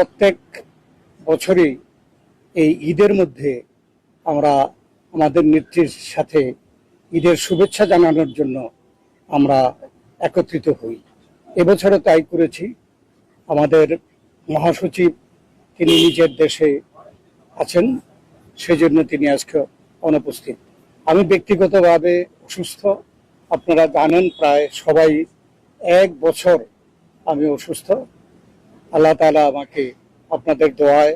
প্রত্যেক বছরই এই ঈদের মধ্যে আমরা আমাদের নেত্রীর সাথে ঈদের শুভেচ্ছা জানানোর জন্য আমরা একত্রিত হই। এবছরও তাই করেছি। আমাদের মহাসচিব, তিনি নিজের দেশে আছেন, সেজন্য তিনি আজকে অনুপস্থিত। আমি ব্যক্তিগতভাবে অসুস্থ। আপনারা জানেন, প্রায় সবাই এক বছর আমি অসুস্থ। আল্লাহ তাআলা আমাকে আপনাদের দোয়ায়,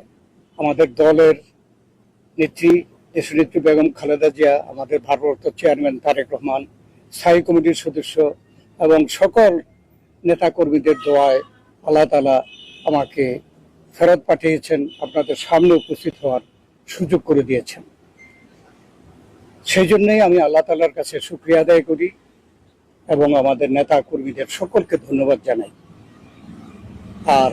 আমাদের দলের নেত্রী দেশনেত্রী বেগম খালেদা জিয়া, আমাদের ভারপ্রাপ্ত চেয়ারম্যান তারেক রহমান, স্থায়ী কমিটির সদস্য এবং সকল নেতাকর্মীদের দোয়ায় আল্লাহ তালা আমাকে ফেরত পাঠিয়েছেন, আপনাদের সামনে উপস্থিত হওয়ার সুযোগ করে দিয়েছেন। সেই জন্যই আমি আল্লাহ তালার কাছে শুক্রিয়া আদায় করি এবং আমাদের নেতা কর্মীদের সকলকে ধন্যবাদ জানাই। আর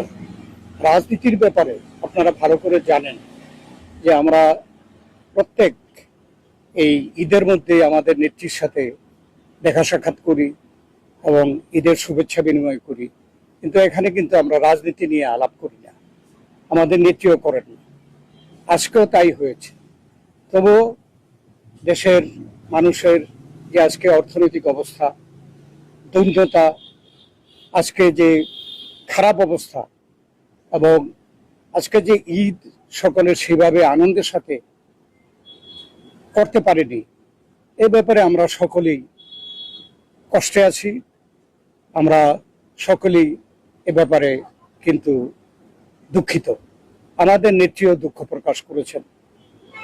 রাজনীতির ব্যাপারে আপনারা ভালো করে জানেন যে আমরা প্রত্যেক এই ঈদের মধ্যে আমাদের নেত্রীর সাথে দেখা সাক্ষাৎ করি এবং ঈদের শুভেচ্ছা বিনিময় করি। কিন্তু এখানে কিন্তু আমরা রাজনীতি নিয়ে আলাপ করি না। আমাদের নেত্রীও করেন আজকেও তাই হয়েছে। তবু দেশের মানুষের যে আজকে অর্থনৈতিক অবস্থা দৈন্যতা আজকে যে খারাপ অবস্থা। এবং আজকে যে ঈদ সকলের সেভাবে আনন্দের সাথে করতে পারেনি, এ ব্যাপারে আমরা সকলেই কষ্টে আছি। আমরা সকলেই এ ব্যাপারে কিন্তু দুঃখিত। আমাদের নেত্রীও দুঃখ প্রকাশ করেছেন।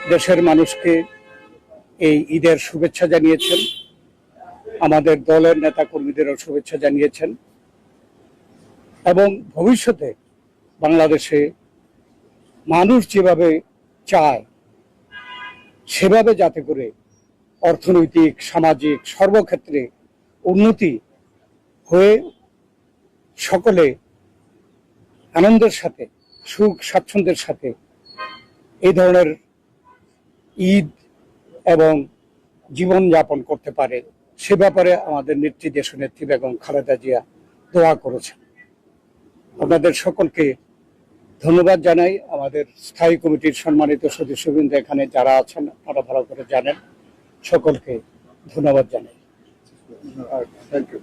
দেশের মানুষকে এই ঈদের শুভেচ্ছা জানিয়েছেন। আমাদের দলের নেতা কর্মীদেরও শুভেচ্ছা জানিয়েছেন। এবং ভবিষ্যতে বাংলাদেশে মানুষ যেভাবে চায়, সেভাবে যাতে করে অর্থনৈতিক, সামাজিক সর্বক্ষেত্রে উন্নতি হয়ে সকলে আনন্দের সাথে, সুখ, স্বাচ্ছন্দ্যের সাথে এই ধরনের ঈদ এবং জীবন যাপন করতে পারে। সে ব্যাপারে আমাদের নেত্রী দেশ নেত্রী বেগম খালেদা জিয়া দোয়া করেছেন। আপনাদের সকলকে ধন্যবাদ জানাই। আমাদের স্থায়ী কমিটির সম্মানিত সদস্যবৃন্দ এখানে যারা আছেন তারা ভালো করে জানেন। সকলকে ধন্যবাদ জানাই। Thank you